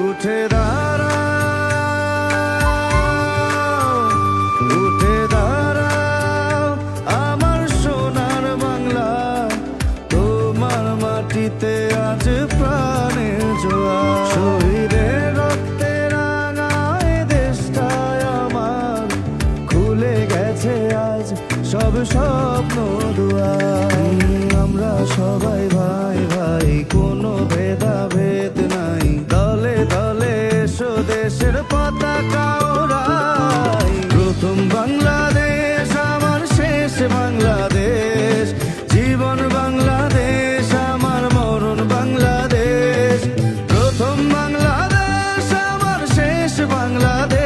উঠে দাঁড়াও উঠে দাঁড়াও আমার সোনার বাংলা, তোমার মাটিতে আজ প্রাণের জোয়ার। শহীদের রক্তে রাঙায় আমার, খুলে গেছে আজ সব স্বপ্ন দুয়ার। বাংলাদেশ